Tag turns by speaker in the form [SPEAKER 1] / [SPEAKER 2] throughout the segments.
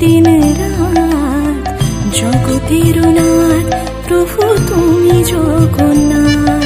[SPEAKER 1] দিন রাত জগতের নাথ প্রভু তুমি জগন্নাথ।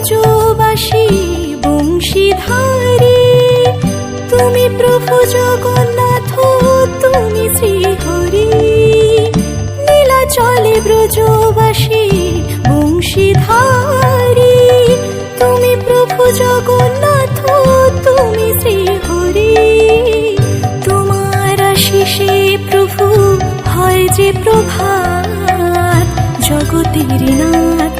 [SPEAKER 1] ব্রজবাসী বংশীধারী। তুমি প্রভু জগন্নাথ, তুমি শ্রীহরি। নীলা চলে ব্রজবাসী, বংশীধারী। তুমি প্রভু জগন্নাথ, তুমি শ্রীহরি। তোমার আশিসে প্রভু, হয় যে প্রভাত, জগতের নাথ।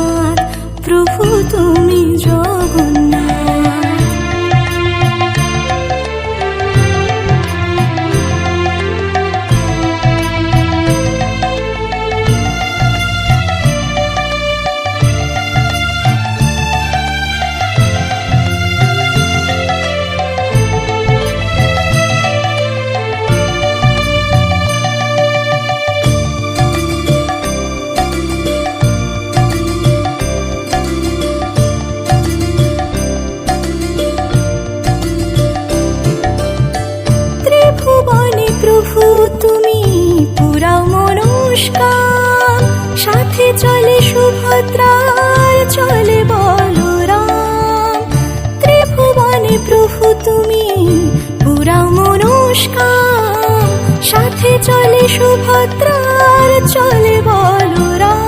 [SPEAKER 1] প্রভু তুমি পুরাও মনস্কার সাথে চলে সুভদ্রার চলে বলরাম।